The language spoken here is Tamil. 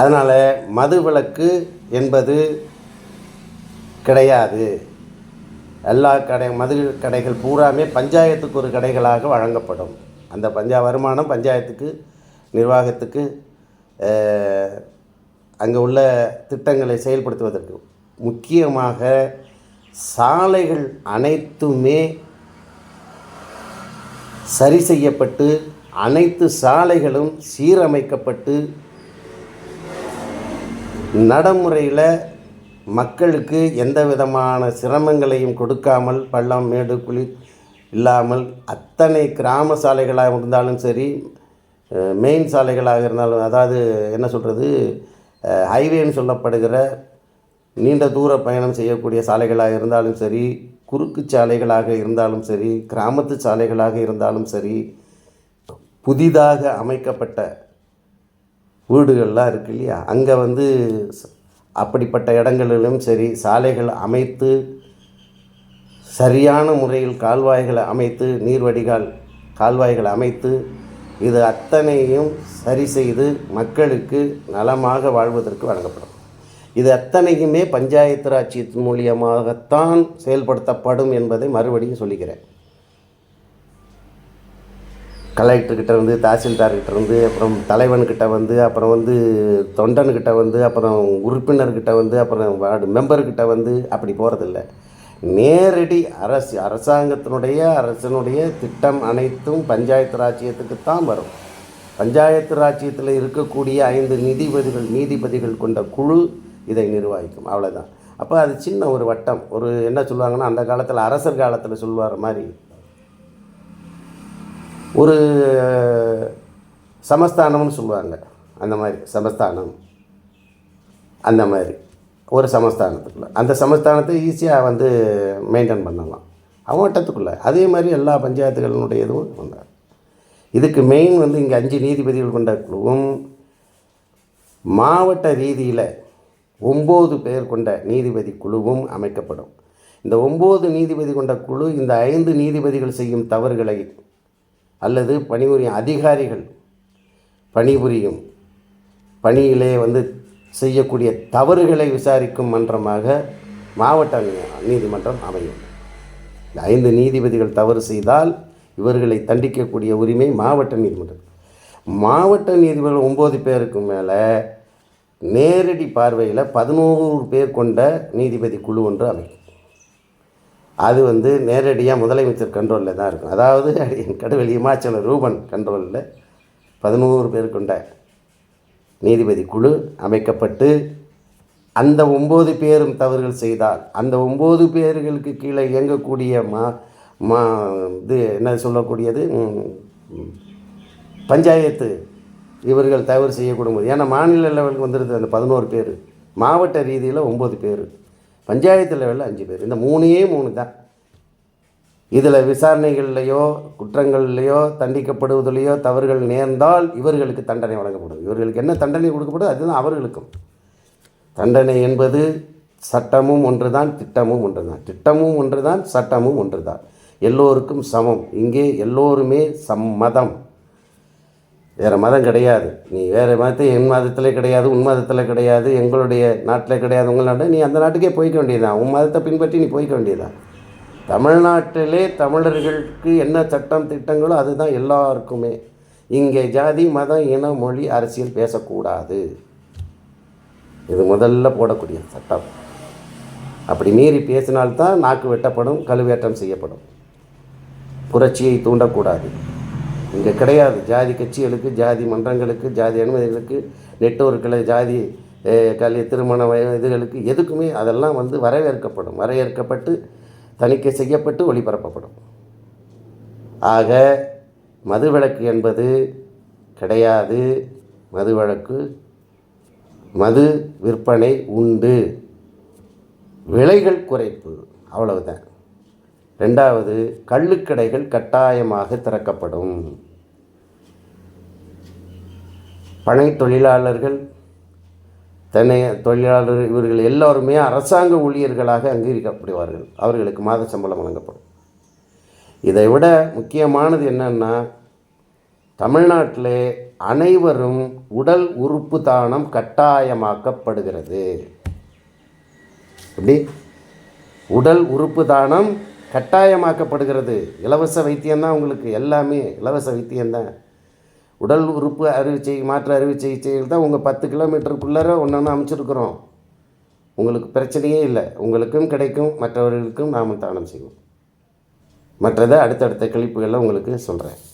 அதனால் மது விலக்கு என்பது கிடையாது. எல்லா கடை மது கடைகள் பூராமே பஞ்சாயத்துக்கு ஒரு கடைகளாக வழங்கப்படும். அந்த பஞ்சா வருமானம் பஞ்சாயத்துக்கு நிர்வாகத்துக்கு அங்கே உள்ள திட்டங்களை செயல்படுத்துவதற்கு முக்கியமாக சாலைகள் அனைத்துமே சரி செய்யப்பட்டு அனைத்து சாலைகளும் சீரமைக்கப்பட்டு நடைமுறையில் மக்களுக்கு எந்த விதமான சிரமங்களையும் கொடுக்காமல் பள்ளம் மேடு குழி இல்லாமல் அத்தனை கிராம சாலைகளாக இருந்தாலும் சரி மெயின் சாலைகளாக இருந்தாலும் அதாவது என்ன சொல்கிறது ஹைவேன்னு சொல்லப்படுகிற நீண்ட தூர பயணம் செய்யக்கூடிய சாலைகளாக இருந்தாலும் சரி குறுக்கு சாலைகளாக இருந்தாலும் சரி கிராமத்து சாலைகளாக இருந்தாலும் சரி புதிதாக அமைக்கப்பட்ட வீடுகள்லாம் இருக்கு இல்லையா? அங்கே வந்து அப்படிப்பட்ட இடங்களிலும் சரி சாலைகள் அமைத்து சரியான முறையில் கால்வாய்களை அமைத்து நீர் வடிகால் கால்வாய்களை அமைத்து இது அத்தனையும் சரி செய்து மக்களுக்கு நலமாக வாழ்வதற்கு வழங்கப்படும். இது அத்தனையுமே பஞ்சாயத்து ராஜ்யத்தின் மூலியமாகத்தான் செயல்படுத்தப்படும் என்பதை மறுபடியும் சொல்லிக்கிறேன். கலெக்டர்கிட்ட இருந்து தாசில்தார்கிட்ட இருந்து அப்புறம் தலைவன்கிட்ட வந்து அப்புறம் வந்து தொண்டன்கிட்ட வந்து அப்புறம் உறுப்பினர்கிட்ட வந்து அப்புறம் வார்டு மெம்பர்கிட்ட வந்து அப்படி போகிறதில்ல நேரடி அரசு அரசாங்கத்தினுடைய அரசனுடைய திட்டம் அனைத்தும் பஞ்சாயத்து ராஜ்யத்துக்கு தான் வரும். பஞ்சாயத்து ராஜ்யத்தில் இருக்கக்கூடிய ஐந்து நீதிபதிகள் நீதிபதிகள் கொண்ட குழு இதை நிர்வகிக்கும். அவ்வளோதான் அப்போ அது சின்ன ஒரு வட்டம். ஒரு என்ன சொல்லுவாங்கன்னா அந்த காலத்தில் அரசர் காலத்தில் சொல்லுவார் மாதிரி. ஒரு சமஸ்தானம்னு சொல்லுவாங்க. அந்த மாதிரி சமஸ்தானம். அந்த மாதிரி. ஒரு சமஸ்தானத்துக்குள்ளே. அந்த சமஸ்தானத்தை ஈஸியாக வந்து மெயின்டைன் பண்ணலாம். அவட்டத்துக்குள்ளே அதே மாதிரி எல்லா பஞ்சாயத்துகளினுடைய இதுவும் வந்தார் இதுக்கு மெயின் வந்து இங்கே அஞ்சு நீதிபதிகள் கொண்ட குழுவும் மாவட்ட ரீதியில் ஒம்பது பேர் கொண்ட நீதிபதி குழுவும் அமைக்கப்படும். இந்த ஒம்பது நீதிபதி கொண்ட குழு இந்த ஐந்து நீதிபதிகள் செய்யும் தவறுகளை அல்லது பணிபுரியும் அதிகாரிகள் பணிபுரியும் பணியிலே வந்து செய்யக்கூடிய தவறுகளை விசாரிக்கும் மன்றமாக மாவட்ட நீதிமன்றம் அமையும். இந்த ஐந்து நீதிபதிகள் தவறு செய்தால் இவர்களை தண்டிக்கக்கூடிய உரிமை மாவட்ட நீதிமன்றம். மாவட்ட நீதிபதிகள் ஒம்பது பேருக்கு மேலே நேரடி பார்வையில் பதினோரு பேர் கொண்ட நீதிபதி குழு ஒன்று அமைக்கும் அது வந்து நேரடியாக முதலமைச்சர் கண்ட்ரோலில் தான் இருக்கும். அதாவது என் கடவுள் இமாச்சல ரூபன் கண்ட்ரோலில் பதினோரு பேர் கொண்ட நீதிபதி குழு அமைக்கப்பட்டு அந்த ஒம்பது பேரும் தவறுகள் செய்தால் அந்த ஒம்பது பேர்களுக்கு கீழே இயங்கக்கூடிய மா மா இது என்ன சொல்லக்கூடியது? பஞ்சாயத்து இவர்கள் தவறு செய்யக்கூடும். ஏன்னா மாநில லெவலுக்கு வந்துடுது அந்த பதினோரு பேர் மாவட்ட ரீதியில் ஒம்பது பேர். பஞ்சாயத்து லெவலில் அஞ்சு பேர். இந்த மூணே மூணு தான். இதில் விசாரணைகள்லையோ குற்றங்கள்லையோ தண்டிக்கப்படுவதிலையோ தவறுகள் நேர்ந்தால் இவர்களுக்கு தண்டனை வழங்கப்படும். இவர்களுக்கு என்ன தண்டனை கொடுக்கப்படும்? அதுதான் அவர்களுக்கும். தண்டனை என்பது சட்டமும் ஒன்றுதான் திட்டமும் ஒன்றுதான். திட்டமும் ஒன்றுதான் சட்டமும் ஒன்றுதான். எல்லோருக்கும் சமம். இங்கே எல்லோருமே சம்மதம். வேறு மதம் கிடையாது. நீ வேறு மதத்தை என் மதத்தில் கிடையாது உன் மதத்தில் கிடையாது எங்களுடைய நாட்டில் கிடையாது உங்கள் நாட்டில். நீ அந்த நாட்டுக்கே போய்க்க வேண்டியதுதான். உன் மதத்தை பின்பற்றி நீ போய்க்க வேண்டியதுதான். தமிழ்நாட்டிலே தமிழர்களுக்கு என்ன சட்டம் திட்டங்களோ அதுதான் எல்லாருக்குமே. இங்கே ஜாதி மதம் இன மொழி அரசியல் பேசக்கூடாது. இது முதல்ல போடக்கூடிய சட்டம். அப்படி மீறி பேசினால்தான் நாக்கு வெட்டப்படும் கழுவேற்றம் செய்யப்படும். புரட்சியை தூண்டக்கூடாது. இங்கே கிடையாது. ஜாதி கட்சிகளுக்கு ஜாதி மன்றங்களுக்கு ஜாதி அனுமதிகளுக்கு நெட்வொர்க்கில் ஜாதி கல்வி திருமண வய இதுகளுக்கு எதுக்குமே அதெல்லாம் வந்து வரவேற்கப்படும். வரவேற்கப்பட்டு தணிக்கை செய்யப்பட்டு ஒளிபரப்பப்படும். ஆக மதுவிலக்கு என்பது கிடையாது. மதுவிலக்கு மது விற்பனை உண்டு. விலைகள் குறைப்பு. அவ்வளவுதான். ரெண்டாவது கள்ளுக்கடைகள் கட்டாயமாக திறக்கப்படும். பனை தொழிலாளர்கள் தென்னை தொழிலாளர் இவர்கள் எல்லோருமே அரசாங்க ஊழியர்களாக அங்கீகரிக்கப்படுவார்கள். அவர்களுக்கு மாத சம்பளம் வழங்கப்படும். இதை விட முக்கியமானது என்னன்னா தமிழ்நாட்டிலே அனைவரும் உடல் உறுப்பு தானம் கட்டாயமாக்கப்படுகிறது. எப்படி? உடல் உறுப்பு தானம் கட்டாயமாக்கப்படுகிறது. இலவச வைத்தியம்தான் உங்களுக்கு எல்லாமே. இலவச வைத்தியம்தான். உடல் உறுப்பு அறுவை மாற்று அறுவை சிகிச்சைகள் தான் உங்கள் பத்து கிலோமீட்டருக்குள்ளார ஒன்று ஒன்று அமைச்சிருக்கிறோம். உங்களுக்கு பிரச்சனையே இல்லை. உங்களுக்கும் கிடைக்கும். மற்றவர்களுக்கும் நாம் தானம் செய்வோம். மற்றதை அடுத்தடுத்த கிளிப்புகளில் உங்களுக்கு சொல்கிறேன்